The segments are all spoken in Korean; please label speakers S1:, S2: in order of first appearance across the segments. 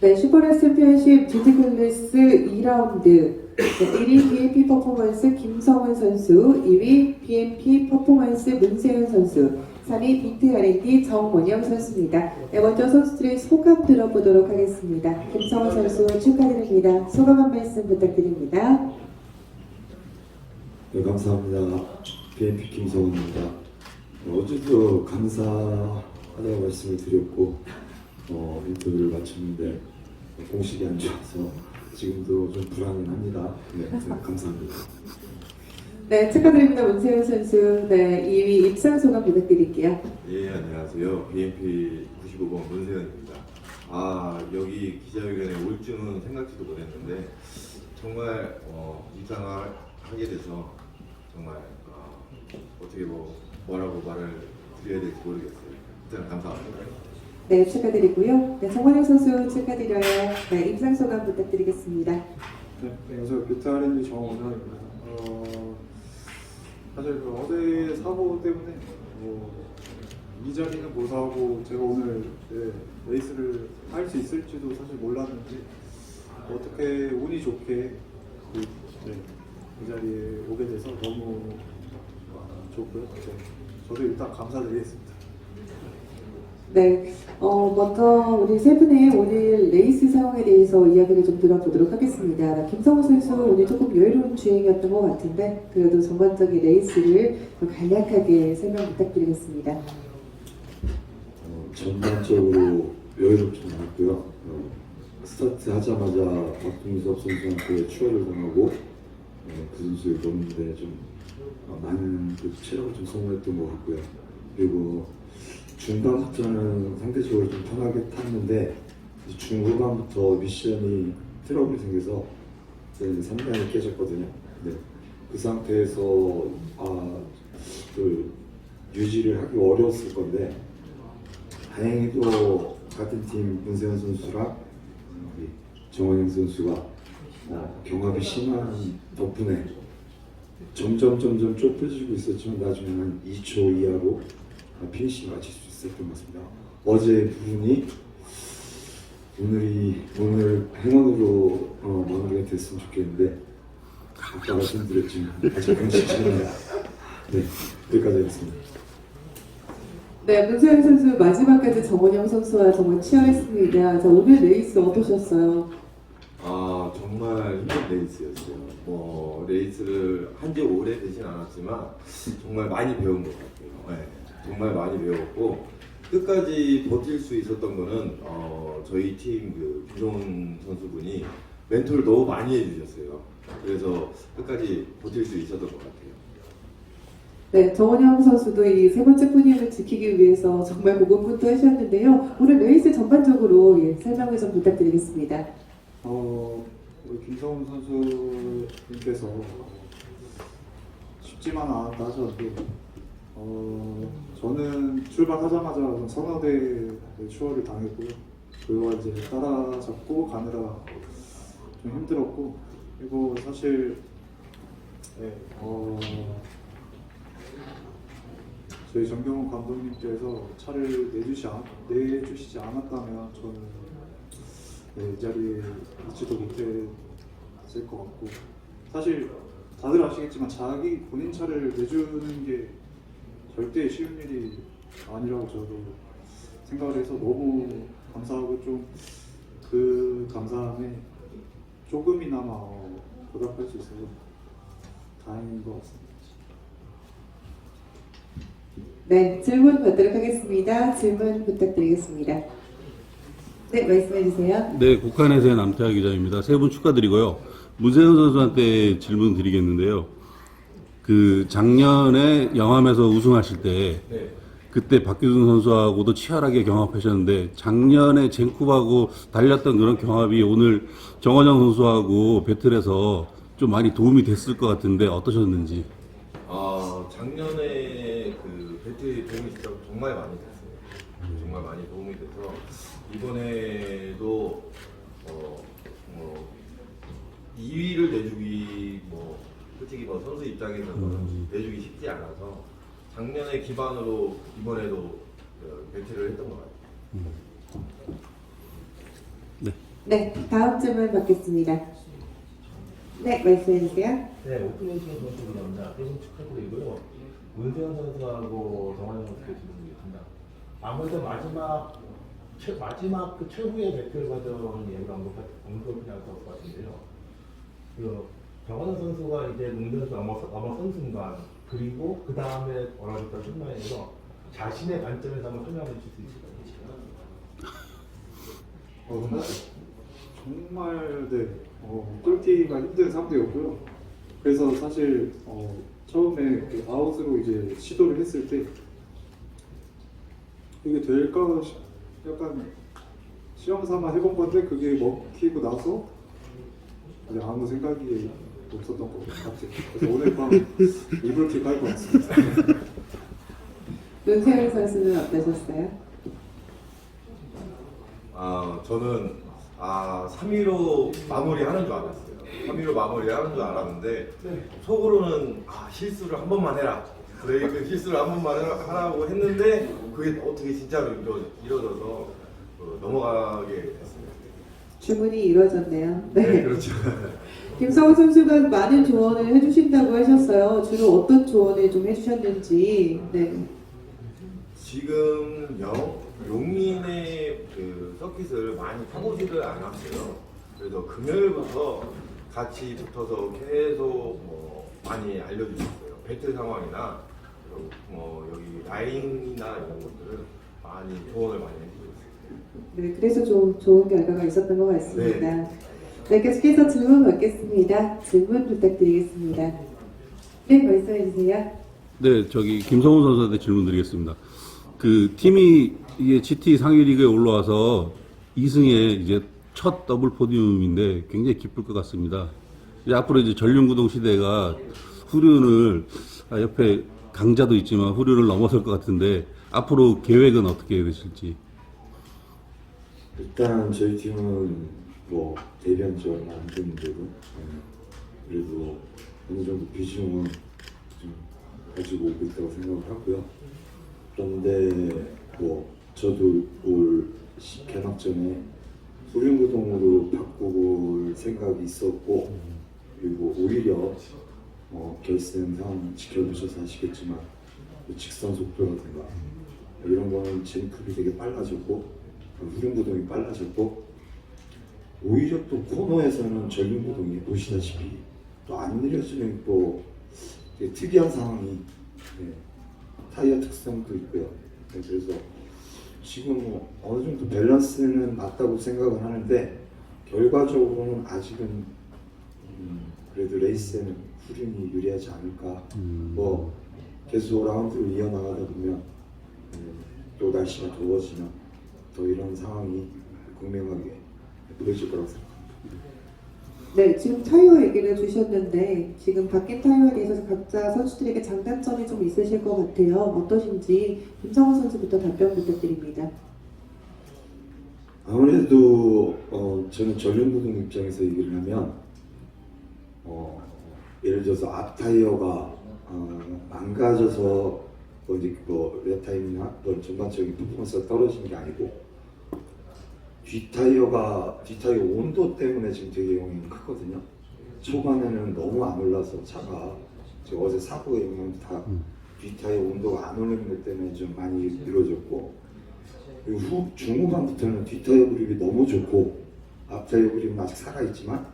S1: 네, 슈퍼레스 챔피언십 GT클래스 2라운드 네, 1위 BMP 퍼포먼스 김성훈 선수, 2위 BMP 퍼포먼스 문세윤 선수, 3위 비트 R&D 정원영 선수입니다. 네, 먼저 선수들의 소감 들어보도록 하겠습니다. 김성훈 선수 축하드립니다. 소감 한 말씀 부탁드립니다.
S2: 네, 감사합니다. BNP 김성훈입니다. 어제도 감사하다고 말씀을 드렸고 어, 인터뷰를 마쳤는데 공식이 안 좋아서 지금도 좀 불안은 합니다. 네, 네, 감사합니다.
S1: 네, 축하드립니다. 문세윤 선수. 네, 2위 입상 소감 부탁드릴게요.
S3: 예, 안녕하세요. BNP 95번 문세현입니다. 아, 여기 기자회견에 올 줄은 생각지도 못했는데, 정말, 어, 입상을 하게 돼서, 정말, 어, 어떻게 뭐, 뭐라고 말을 드려야 될지 모르겠어요. 일단 감사합니다.
S1: 네, 축하드리고요. 네, 정원영 선수 축하드려요. 네, 입상 소감 부탁드리겠습니다.
S4: 네, 안녕하세요. 뷰트 R&D 정원영입니다. 어, 사실 그 어제 사고 때문에 뭐, 이 자리는 고사하고 제가 오늘 네, 레이스를 할 수 있을지도 사실 몰랐는데 어떻게 운이 좋게 그, 네, 이 자리에 오게 돼서 너무 좋고요. 네, 저도 일단 감사드리겠습니다.
S1: 네, 어, 먼저 우리 세 분의 오늘 레이스 상황에 대해서 이야기를 좀 들어보도록 하겠습니다. 김성호 선수 오늘 조금 여유로운 주행이었던 것 같은데 그래도 전반적인 레이스를 좀 간략하게 설명 부탁드리겠습니다.
S2: 어, 전반적으로 여유롭지 않았고요. 어, 스타트 하자마자 박동섭 선수한테 추월을 당하고 어, 그 선수를 넘는데 좀 어, 많은 그 체력을 좀 소모했던 것 같고요. 그리고 중반부터는 상대적으로 좀 편하게 탔는데 중후반부터 미션이 트러블이 생겨서 이제 3단이 깨졌거든요. 네. 그 상태에서 아, 그 유지를 하기 어려웠을 건데 다행히도 같은 팀 문세현 선수랑 정원영 선수가 어, 경합이 심한 덕분에 점점 점점 좁혀지고 있었지만 나중에 한 2초 이하로 피니시 마칠 수 있 었던 것 같습니다. 어제 부분이 오늘이 오늘 행운으로 어, 마무리가 됐으면 좋겠는데 아까 말씀드렸지만 아직 공식입니다. 네, 여기까지 하겠습니다.
S1: 네, 문세윤 선수 마지막까지 정원영 선수와 정말 치열했습니다. 자, 오늘 레이스 어떠셨어요?
S3: 아, 정말 힘든 레이스였어요. 뭐, 레이스를 한 지 오래되진 않았지만, 정말 많이 배운 것 같아요. 네, 정말 많이 배웠고, 끝까지 버틸 수 있었던 거는, 어, 저희 팀 그, 김종훈 선수분이 멘토를 너무 많이 해주셨어요. 그래서 끝까지 버틸 수 있었던 것 같아요.
S1: 네, 정원영 선수도 이 세 번째 분위기를 지키기 위해서 정말 고군분투하셨는데요. 오늘 레이스 전반적으로 예, 설명을 좀 부탁드리겠습니다.
S4: 어, 우리 김성훈 선수님께서 쉽지만 않았다 하셨는데, 어, 저는 출발하자마자 대의 추월을 당했고요. 그거 이제 따라잡고 가느라 좀 힘들었고, 그리고 사실, 네, 어, 저희 정경훈 감독님께서 차를 내주시, 않, 내주시지 않았다면 저는 네, 이 자리에 있지도 못했을 것 같고 사실 다들 아시겠지만 자기 본인 차를 내주는 게 절대 쉬운 일이 아니라고 저도 생각을 해서 너무 감사하고 좀 그 감사함에 조금이나마 어, 보답할 수 있어서 다행인 것 같습니다.
S1: 네, 질문 받도록 하겠습니다. 질문 부탁드리겠습니다. 네, 말씀해 주세요.
S5: 네, 국한에서의 남태아 기자입니다. 세 분 축하드리고요. 문세현 선수한테 질문 드리겠는데요. 그 작년에 영암에서 우승하실 때 그때 박규준 선수하고도 치열하게 경합하셨는데 작년에 젠쿠하고 달렸던 그런 경합이 오늘 정원영 선수하고 배틀에서 좀 많이 도움이 됐을 것 같은데 어떠셨는지.
S3: 아 작년에 그 배틀 도움이 진짜 정말 많이 됐어요. 정말 많이 도움이 돼서 이번에도 어뭐 2위를 내주기 뭐 솔직히 뭐 선수 입장에서는 내주기 쉽지 않아서 작년에 기반으로 이번에도 그 배틀을 했던 것 같아요.
S5: 네.
S1: 네, 다음 질문 받겠습니다. 네, 말씀해 주세요.
S6: 네, 오픈레이싱 선수입니다. 세분 축하드리고요. 문세현 선수하고 정환영 선수께 질문드리겠습니다. 아무래도 마지막 최, 마지막 그 최후의 배틀 과정 얘기를 언급할 언급이 나올 것 같은데요. 그 정환영 선수가 이제 문세현 넘어 넘어선 순간 그리고 그 다음에 벌어졌던 순간에서 자신의 관점에서 한번 설명해 주실 수 있을까요?
S4: 어, 정말 네 어, 뚫기가 힘든 상대였고요. 그래서 사실 어, 처음에 그 아웃으로 이제 시도를 했을 때 이게 될까 시- 약간 시험 삼아 해본 건데 그게 먹히고 나서 이제 아무 생각이 없었던 것 같아요. 그래서 오늘 밤 이불킥 할것 같습니다.
S1: 문세영 선수는 어떠셨어요?
S3: 아 저는 아 3위로 마무리하는 줄 알았어요. 3위로 마무리하는 줄 알았는데 속으로는 아 실수를 한 번만 해라. 브레이크 실수를 한 번만 해라- 하라고 했는데 그게 어떻게 진짜로 이루어, 이루어져서 어, 넘어가게 됐습니다.
S1: 주문이 이루어졌네요.
S3: 네,
S1: 네.
S3: 그렇죠.
S1: 김성호 선수가 많은 조언을 해주신다고 하셨어요. 주로 어떤 조언을 좀 해주셨는지. 네.
S3: 지금 영, 용인의 그 서킷을 많이 타보지를 않았어요. 그래서 금요일부터 같이 붙어서 계속 뭐 많이 알려주셨어요. 배틀 상황이나 뭐 여기 라인이나 이런 것들을 많이 조언을 많이 해주셨어요.
S1: 네, 그래서 좀 좋은 결과가 있었던 것 같습니다. 네, 계속해서 질문 받겠습니다. 질문 부탁드리겠습니다. 네, 말씀해 주세요.
S5: 네, 저기 김성훈 선수한테 질문 드리겠습니다. 그 팀이 이게 GT 상위 리그에 올라와서 2승에 이제 첫 더블 포디움인데 굉장히 기쁠 것 같습니다. 이제 앞으로 이제 전륜구동 시대가 후륜을 아, 옆에 강자도 있지만 후륜을 넘어설 것 같은데 앞으로 계획은 어떻게 되실지.
S2: 일단 저희 팀은 뭐 데뷔한 지 얼마 안 됐는데도 예, 그래도 어느 정도 비중은 좀 가지고 오고 있다고 생각을 하고요. 그런데 뭐 저도 올 시- 개막 전에 소륜구동으로 바꾸고 생각이 있었고 그리고 오히려 어, 결승 상 지켜보셔서 아시겠지만 뭐 직선 속도라든가 이런 거는 진급이 되게 빨라졌고 후륜구동이 빨라졌고 오히려 또 코너에서는 전륜구동이 보시다시피 또안 느려지는 또 특이한 상황이 네, 타이어 특성도 있고요. 네, 그래서 지금 뭐 어느 정도 밸런스는 맞다고 생각을 하는데 결과적으로는 아직은 음, 그래도 레이스에는 후륜이 유리하지 않을까. 뭐 계속 라운드를 이어나가다 보면 음, 또 날씨가 더워지면 더 이런 상황이 극명하게 보여질 거라고 생각합니다.
S1: 네, 지금 타이어 얘기를 주셨는데 지금 바뀐 타이어에 대해서 각자 선수들에게 장단점이 좀 있으실 것 같아요. 어떠신지 김성호 선수부터 답변 부탁드립니다.
S2: 아무래도 어, 저는 전륜구동 입장에서 얘기를 하면 어, 예를 들어서 앞 타이어가 어, 망가져서 뭐 이제 뭐 레타임이나 뭐 전반적인 퍼포먼스가 떨어지는 게 아니고 뒷 타이어가 뒷 타이어 온도 때문에 지금 되게 영향이 크거든요. 초반에는 너무 안 올라서 차가 어제 사고의 영향도 다 뒷 타이어 온도가 안 오르는 것 때문에 좀 많이 이루어졌고 그리고 후 중후반부터는 뒷 타이어 그립이 너무 좋고 앞 타이어 그립은 아직 살아 있지만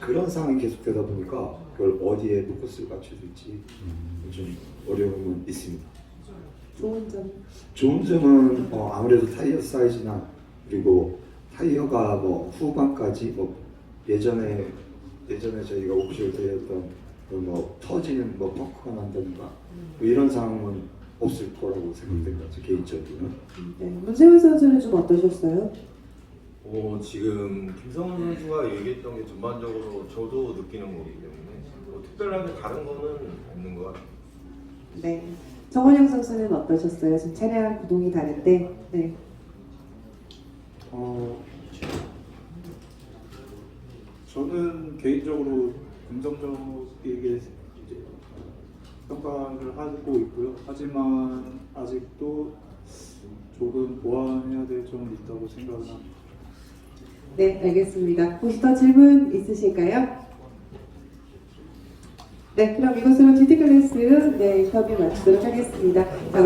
S2: 그런 상황이 계속되다 보니까 그걸 어디에 포커스를 맞춰줄지 좀 어려움은 있습니다.
S1: 좋은 점.
S2: 좋은 점은 어, 아무래도 타이어 사이즈나 그리고 타이어가 뭐 후반까지 뭐 예전에 예전에 저희가 옵션 때였던 그뭐 터지는 뭐 펑크가 난다든가 뭐 이런 상황은 없을 거라고 생각됩니다. 저 개인적으로는.
S1: 네, 문세훈 선수는 좀 어떠셨어요?
S3: 어, 지금 김성훈 선수가 얘기했던 게 전반적으로 저도 느끼는 거기 때문에 뭐 특별하게 다른 거는 없는 것 같아요.
S1: 네. 정원영 선수는 어떠셨어요? 지금 차량 구동이 다른데. 네.
S4: 어, 저는 개인적으로 긍정적이게 평가를 하고 있고요. 하지만 아직도 조금 보완해야 될 점이 있다고 생각을 합니다.
S1: 네, 알겠습니다. 혹시 더 질문 있으실까요? 네, 그럼 이것으로 GT 클래스 네, 인터뷰 마치도록 하겠습니다. 자,